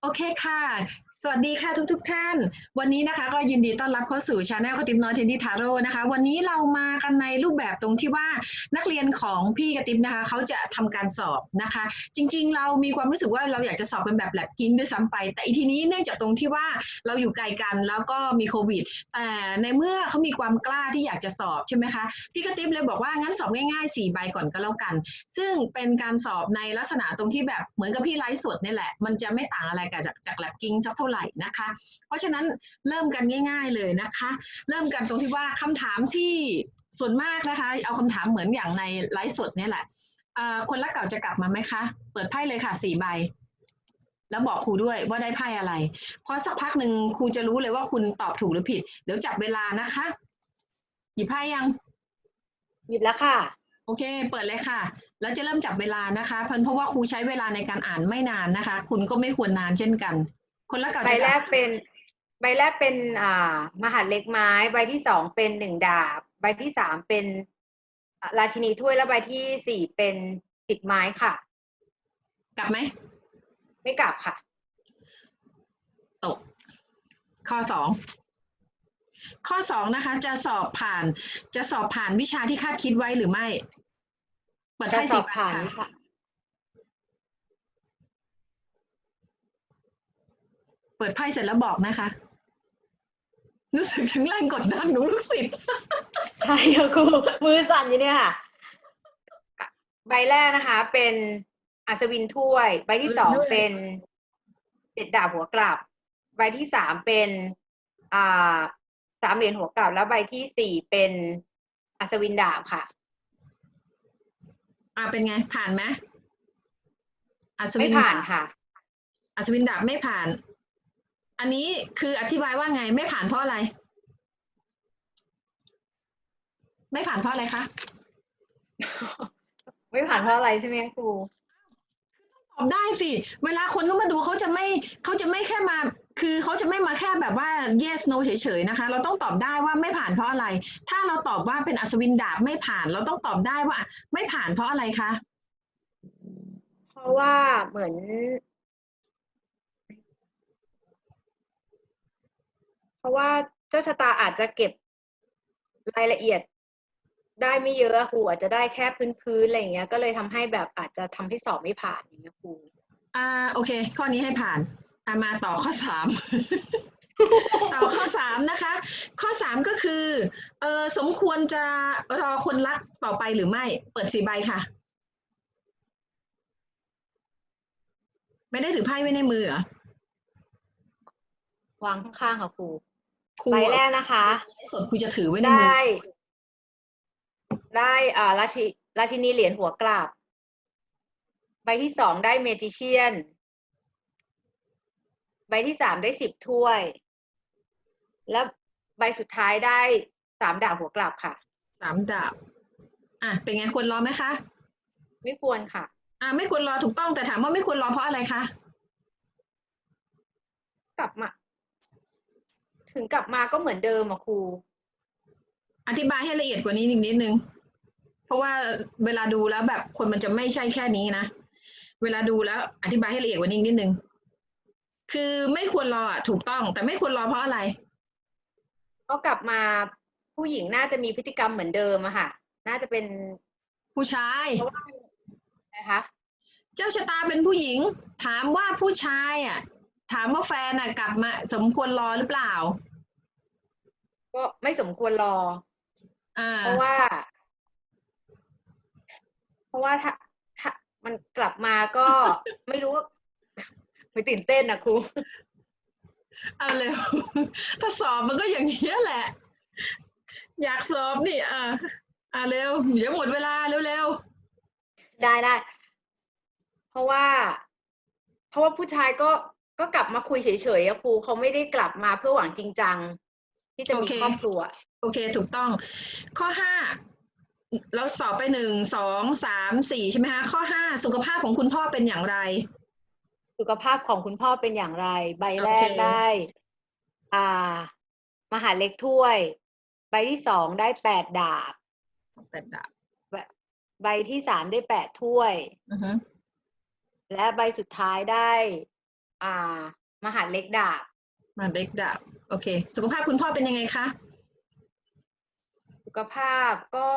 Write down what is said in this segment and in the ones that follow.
โอเคค่ะ สวัสดีค่ะทุกทุกๆท่าน วันนี้นะคะก็ยินดีต้อนรับเข้าสู่ช anel กระติบน้อยเทนดี้ทาโร่นะคะ วันนี้เรามากันในรูปแบบตรงที่ว่านักเรียนของพี่กระติบนะคะเขาจะทำการสอบนะคะ จริงๆ เรามีความรู้สึกว่าเราอยากจะสอบเป็นแบบแลบกิ้งด้วยซ้ำไป แต่อีทีนี้เนื่องจากตรงที่ว่าเราอยู่ไกลกันแล้วก็มีโควิด แต่ในเมื่อเขามีความกล้าที่อยากจะสอบใช่ไหมคะพี่กระติบเลยบอกว่างั้นสอบง่ายๆ4ใบก่อนก็แล้วกัน ซึ่งเป็นการสอบในลักษณะตรงที่แบบเหมือนกับพี่ไลฟ์สดนี่แหละ มันจะไม่ต่างอะไรกับจากจากแลบกิ้งสักเท่าไหร่นะคะ เพราะฉะนั้นเริ่มกันง่าย ๆเลยนะคะ เริ่มกันตรงที่ว่าคำถามที่ส่วนมากนะคะ เอาคำถามเหมือนอย่างในไลฟ์สดเนี่ยแหละอ่าคนรักเก่าจะกลับมาไหมคะ เปิดไพ่เลยค่ะสี่ใบ แล้วบอกครูด้วยว่าได้ไพ่อะไร พอสักพักหนึ่งครูจะรู้เลยว่าคุณตอบถูกหรือผิด เดี๋ยวจับเวลานะคะ หยิบไพ่ยัง หยิบแล้วค่ะโอเค เปิดเลยค่ะ แล้วจะเริ่มจับเวลานะคะ เพราะเพราะว่าครูใช้เวลาในการอ่านไม่นานนะคะ คุณก็ไม่ควรนานเช่นกัน คนละเก่าใบจะแรลักเป็นใบแรกเป็นอ่ามหาดเล็กไม้ ใบที่สองเป็นหนึ่งดาบ ใบที่สามเป็นอ่าราชินีถ้วยและใบที่สี่เป็นติดไม้ค่ะ กลับไหม ไม่กลับค่ะ ตก ข้อสองข้อสองนะคะ จะสอบผ่าน จะสอบผ่านวิชาที่คาดคิดไว้หรือไม่ เปิดจะไพ่สสีอบผ่านค่ะ ค่ะ เปิดไพ่เสร็จแล้วบอกนะคะ รู้สึกถึงแรงกดดันของลูกศิษย์ใช่ค่ะครูมือสั่นอยู่เนี่ยค่ะ ใบแรกนะคะ เป็นอัศวินถ้วย ใบที่สองด้วยเป็นเจ็ดดาบหัวกลับ ใบที่สามเป็นอ่าสามเหรียญหัวกลับ แล้วใบที่สี่เป็นอัศวินดาบค่ะ อ่าเป็นไง ผ่านไหมอัศวิไม่นผ่านดาบค่ะ อัศวินดาบไม่ผ่าน อันนี้คืออธิบายว่าไงไม่ผ่านเพราะอะไร ไม่ผ่านเพราะอะไรคะไม่ผ่านเพราะอะไรใช่ไหมคะครูตอบได้สิ เวลาคนก็มาดูเขาจะไม่เขาจะไม่แค่มา คือเขาจะไม่มาแค่แบบว่า yes no เฉยๆนะคะ เราต้องตอบได้ว่าไม่ผ่านเพราะอะไร ถ้าเราตอบว่าเป็นอัศวินดาบไม่ผ่าน เราต้องตอบได้ว่า ไม่ผ่านเพราะอะไรคะเพราะว่าเหมือน เพ ราะว่าเจ้าชะตาอาจจะเก็บรายละเอียดได้ไม่เยอะครูอาจจะได้แค่พื้นๆอะไรอย่างเงี้ย ก็เลยทำให้แบบอาจจะทำให้สอบไม่ผ่านอย่างเงี้ยครูอ่าโอเค ข้อนี้ให้ผ่านอ่ามาต่อข้อสามต่อข้อสามนะคะ ข้อสามก็คือเออสมควรจะรอคนรักต่อไปหรือไม่ เปิดสีใบค่ะ ไม่ได้ถือไพ่ไว้ในมือเหรอวางข้างๆค่ะครู ครูใบแรกนะคะสดครูจะถือไว้ในมือได้ ได้อ่าราชิราชินีเหรียญหัวกลับ ใบที่สองได้เมจิเชียน ใบที่สามได้สิบถ้วย แล้วใบสุดท้ายได้สามดาบหัวกลับค่ะ สามดาบอะเป็นไงควรรอไหมคะ ไม่ควรค่ะ อะไม่ควรรอถูกต้องแต่ถามว่าไม่ควรรอเพราะอะไรคะ กลับมา ถึงกลับมาก็เหมือนเดิมอะครู อธิบายให้ละเอียดกว่านี้อีกนิดนึง เพราะว่าเวลาดูแล้วแบบคนมันจะไม่ใช่แค่นี้นะ เวลาดูแล้ว อธิบายให้ละเอียดกว่านี้อีกนิดนึง คือไม่ควรรออะถูกต้อง แต่ไม่ควรรอเพราะอะไร ก็กลับมาผู้หญิงน่าจะมีพฤติกรรมเหมือนเดิมอะค่ะ น่าจะเป็นผู้ชายเพราะว่านะคะ เจ้าชะตาเป็นผู้หญิง ถามว่าผู้ชายอะ ถามว่าแฟนอะกลับมา สมควรรอหรือเปล่า ก็ไม่สมควรรอ อ่า เพราะว่า เพราะว่าถ้าถ้ามันกลับมาก็ ไม่รู้ว่าไม่ตื่นเต้นนะครู เอาเร็ว ถ้าสอบมันก็อย่างนี้ยแหละ อยากสอบนี่ อ่าอ่าเร็วเดี๋ยวหมดเวลาเร็วได้ได้ เพราะว่า เพราะว่าผู้ชายก็ ก็กลับมาคุยเฉยๆอะครูเขาไม่ได้กลับมาเพื่อหวังจริงจัง ที่จะมีโอเคครอบครัวๆโอเค ถูกต้อง ข้อห้าเราสอบไปหนึ่งสองสามสี่ใช่ไหมคะข้อห้าสุขภาพของคุณพ่อเป็นอย่างไร สุขภาพของคุณพ่อเป็นอย่างไร ใบแรโอกเคได้ อ่า มหาเล็กถ้วย ใบที่สองได้แปดดาบแปดดาบใบที่สามได้แปดถ้วยอือฮึและใบสุดท้ายได้ อ่ามหาดเล็กดาบมาเด็กดับโอเค สุขภาพคุณพ่อเป็นยังไงคะสุขภาพก็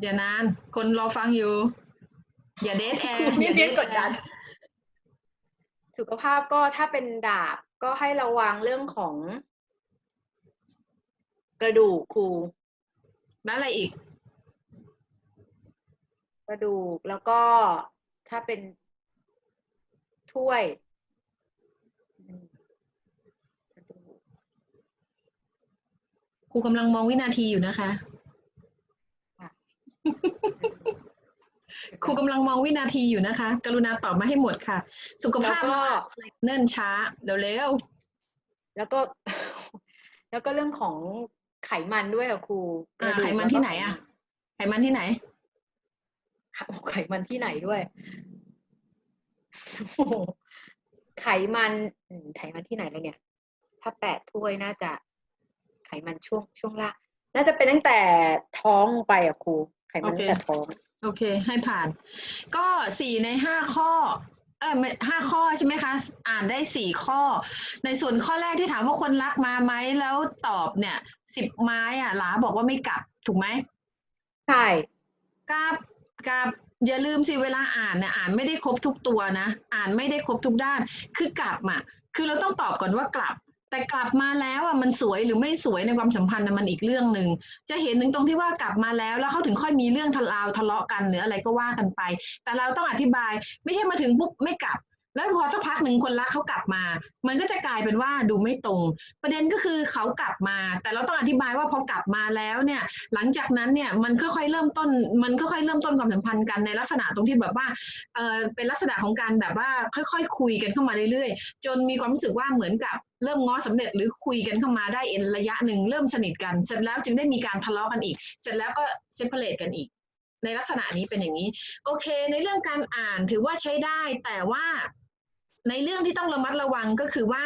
อย่านาน คนรอฟังอยู่ อย่าเดทแอครูร์ไม่อย่าได้เดทกดดัน สุขภาพก็ถ้าเป็นดาบก็ให้ระวังเรื่องของ กระดูกครูแล้วอะไรอีกก ระดูกแล้วก็ถ้าเป็นถ้วยอืมกระดูกครูกำลังมองวินาทีอยู่นะคะครูกำลังมองวินาทีอยู่นะคะ กรุณาตอบมาให้หมดค่ะ สุขแล้วภาพก็อะไรเนิ่นช้าเร็วแล้วก็ แล้วก็เรื่องของไขมันด้วยอะครูอ่ากระดูกไขมันแล้วก็ที่ไหนอะๆไขมันที่ไหน ไขมันที่ไหนด้วยโอ้โหไขมันอืมไขมันที่ไหนแล้วเนี่ย ถ้าแปดถ้วยน่าจะไขมันช่วงช่วงล่างน่าจะเป็นตั้งแต่ท้องไปอะครู ไขมันโอเคตั้งแต่ท้องโอเค ให้ผ่าน ก็สี่ในห้าข้อ เออไม่ห้าข้อใช่ไหมคะ อ่านได้สี่ข้อ ในส่วนข้อแรกที่ถามว่าคนรักมาไหมแล้วตอบเนี่ยสิบไม้อะหลาบอกว่าไม่กลับถูกไหมใช่กลับ กับอย่าลืมสิเวลาอ่านเนี่ยอ่านไม่ได้ครบทุกตัวนะ อ่านไม่ได้ครบทุกด้าน คือกลับอะคือเราต้องตอบก่อนว่ากลับ แต่กลับมาแล้วอะมันสวยหรือไม่สวยในความสัมพันธ์น่ะมันอีกเรื่องหนึ่งจะเห็นหนึ่งตรงที่ว่ากลับมาแล้วแล้วเขาถึงค่อยมีเรื่องทะเลาะทะเลาะกันหรืออะไรก็ว่ากันไป แต่เราต้องอธิบายไม่ใช่มาถึงปุ๊บไม่กลับ แล้วพอสักพักหนึ่งคนรักเขากลับมา มันก็จะกลายเป็นว่าดูไม่ตรง ประเด็นก็คือเขากลับมา แต่เราต้องอธิบายว่าพอกลับมาแล้วเนี่ย หลังจากนั้นเนี่ยมันค่อยๆเริ่มต้น มันค่อยๆเริ่มต้นความสัมพันธ์กันในลักษณะตรงที่แบบว่าเออเป็นลักษณะของการแบบว่าค่อยๆ คุยกันเข้ามาเรื่อยๆ จนมีความรู้สึกว่าเหมือนกับเริ่มง้อสำเร็จหรือคุยกันเข้ามาได้เอ็นระยะหนึ่งเริ่มสนิทกัน เสร็จแล้วจึงได้มีการทะเลาะกันอีก เสร็จแล้วก็เซปเปอร์เลตกันอีก ในลักษณะนี้เป็นอย่างนี้ โอเค ในเรื่องการอ่านถือว่าใช้ได้แต่ว่า ในเรื่องที่ต้องระมัดระวังก็คือว่า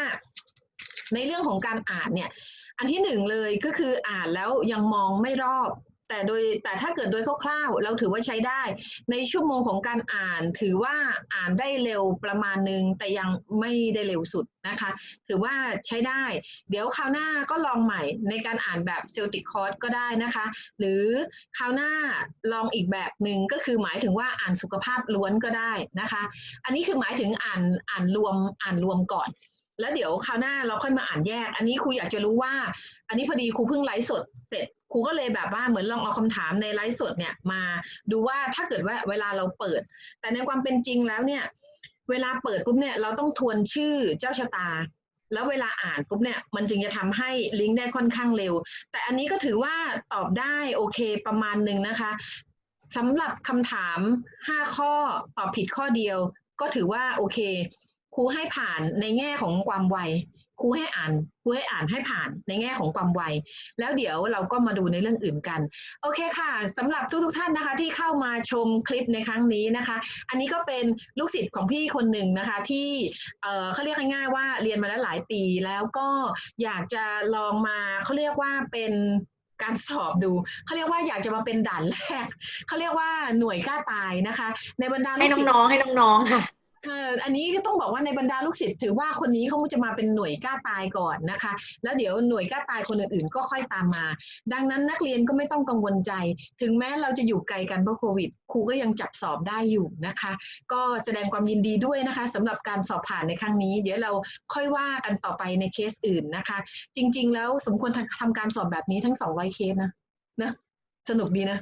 ในเรื่องของการอ่านเนี่ย อันที่หนึ่งเลยก็คืออ่านแล้วยังมองไม่รอบ แต่โดยแต่ถ้าเกิดโดยคร่าวๆ เราถือว่าใช้ได้ ในชั่วโมงของการอ่านถือว่าอ่านได้เร็วประมาณหนึ่งแต่ยังไม่ได้เร็วสุดนะคะ ถือว่าใช้ได้ เดี๋ยวคราวหน้าก็ลองใหม่ในการอ่านแบบเซลติคอร์สก็ได้นะคะ หรือคราวหน้าลองอีกแบบหนึ่งก็คือหมายถึงว่าอ่านสุขภาพล้วนก็ได้นะคะ อันนี้คือหมายถึงอ่านอ่านรวมอ่านรวมก่อนแล้วเดี๋ยวคราวหน้าเราค่อยมาอ่านแยก อันนี้ครูอยากจะรู้ว่า อันนี้พอดีครูเพิ่งไลฟ์สดเสร็จ ครูก็เลยแบบว่าเหมือนลองเอาคำถามในไลฟ์สดเนี่ยมาดูว่าถ้าเกิดว่าเวลาเราเปิด แต่ในความเป็นจริงแล้วเนี่ยเวลาเปิดปุ๊บเนี่ยเราต้องทวนชื่อเจ้าชะตา แล้วเวลาอ่านปุ๊บเนี่ยมันจึงจะทำให้ลิงก์ได้ค่อนข้างเร็ว แต่อันนี้ก็ถือว่าตอบได้โอเคประมาณหนึ่งนะคะสำหรับคำถาม 5 ข้อตอบผิดข้อเดียว ก็ถือว่าโอเคครูให้ผ่านในแง่ของความไว ครูให้อ่านครูให้อ่านให้ผ่านในแง่ของความไว แล้วเดี๋ยวเราก็มาดูในเรื่องอื่นกัน โอเคค่ะสำหรับทุกๆท่านนะคะ ที่เข้ามาชมคลิปในครั้งนี้นะคะ อันนี้ก็เป็นลูกศิษย์ของพี่คนหนึ่งนะคะ ที่เเขาเรียกง่ายๆว่าเรียนมาแล้วหลายปี แล้วก็อยากจะลองมาเขาเรียกว่าเป็นการสอบดู เขาเรียกว่าอยากจะมาเป็นด่านแรก เขาเรียกว่าหน่วยกล้าตายนะคะ ในบรรดาลูให้กศิษย์น้องๆให้น้องๆค่ะ อออันนี้ก็ต้องบอกว่าในบรรดาลูกศิษย์ถือว่าคนนี้เขาจะมาเป็นหน่วยกล้าตายก่อนนะคะ แล้วเดี๋ยวหน่วยกล้าตายคนอื่นๆ ก็ค่อยตามมา ดังนั้นนักเรียนก็ไม่ต้องกังวลใจ ถึงแม้เราจะอยู่ไกลกันเพราะโควิดครูก็ยังจับสอบได้อยู่นะคะ ก็แสดงความยินดีด้วยนะคะสำหรับการสอบผ่านในครั้งนี้ เดี๋ยวเราค่อยว่ากันต่อไปในเคสอื่นนะคะ จริง ๆ แล้วสมควรทำทำการสอบแบบนี้ทั้ง 200 เคสนะนะสนุกดีนะ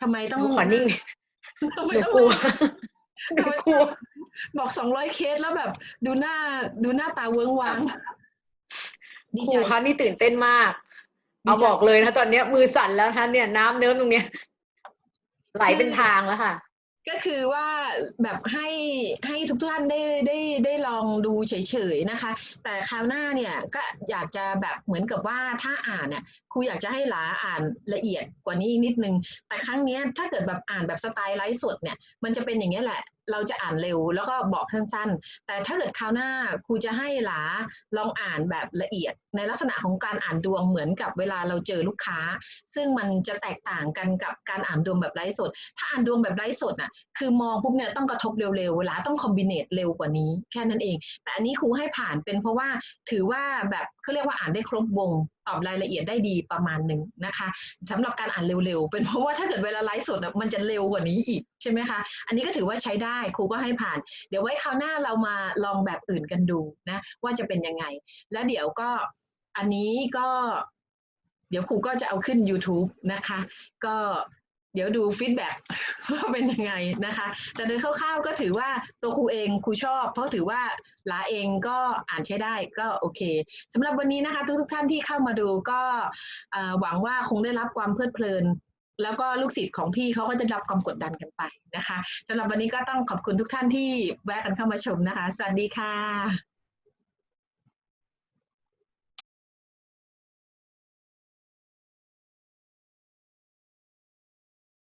ทำไมต้องหนูขอนิ่งทำไมหนูต้องกลัว หทำนูไมกลัว บอกสองร้อยเคสแล้วแบบ ดูหน้าดูหน้าตาเวิ้งว้างดีคใจรูคะนี่ตื่นเต้นมากดีใจเอาบอกเลยนะตอนเนี้ย มือสั่นแล้วนะคะเนี่ย น้ำเนิ้มตรงเนี้ย ไหลเป็นทางแล้วค่ะ ก็คือว่าแบบให้ให้ทุกท่านได้ได้ได้ลองดูเฉยๆนะคะ แต่คราวหน้าเนี่ยก็อยากจะแบบเหมือนกับว่าถ้าอ่านเนี่ยครูอยากจะให้หลาอ่านละเอียดกว่านี้อีกนิดนึง แต่ครั้งนี้ถ้าเกิดแบบอ่านแบบสไตล์ไลฟ์สดเนี่ยมันจะเป็นอย่างนี้แหละเราจะอ่านเร็วแล้วก็บอกสั้นๆ แต่ถ้าเกิดคราวหน้าครูจะให้หลาลองอ่านแบบละเอียด ในลักษณะของการอ่านดวงเหมือนกับเวลาเราเจอลูกค้า ซึ่งมันจะแตกต่างกันกับการอ่านดวงแบบไร้สด ถ้าอ่านดวงแบบไร้สดน่ะคือมองปุ๊บเนี่ยต้องกระทบเร็วๆเวลาต้องคอมบิเนตเร็วกว่านี้แค่นั้นเอง แต่อันนี้ครูให้ผ่านเป็นเพราะว่าถือว่าแบบเขาเรียกว่าอ่านได้ครบวง อบรายละเอียดได้ดีประมาณหนึ่งนะคะสำหรับการอ่านเร็วๆ เป็นเพราะว่าถ้าเกิดเวลาไลฟ์สดมันจะเร็วกว่านี้อีกใช่ไหมคะ อันนี้ก็ถือว่าใช้ได้ครูก็ให้ผ่าน เดี๋ยวไว้คราวหน้าเรามาลองแบบอื่นกันดูนะ ว่าจะเป็นยังไง แล้วเดี๋ยวก็อันนี้ก็ เดี๋ยวครูก็จะเอาขึ้น YouTube นะคะ ก็ เดี๋ยวดูฟีดแบ็กว่าเป็นยังไงนะคะ แต่โดยคร่าวๆก็ถือว่าตัวครูเองครูชอบ เพราะถือว่าหลาเองก็อ่านใช้ได้ก็โอเคสำหรับวันนี้นะคะทุกๆท่านที่เข้ามาดูก็หวังว่าคงได้รับความเพลิดเพลินแล้วก็ลูกศิษย์ของพี่เขาก็จะรับความกดดันกันไปนะคะสำหรับวันนี้ก็ต้องขอบคุณทุกท่านที่แวะกันเข้ามาชมนะคะ สวัสดีค่ะ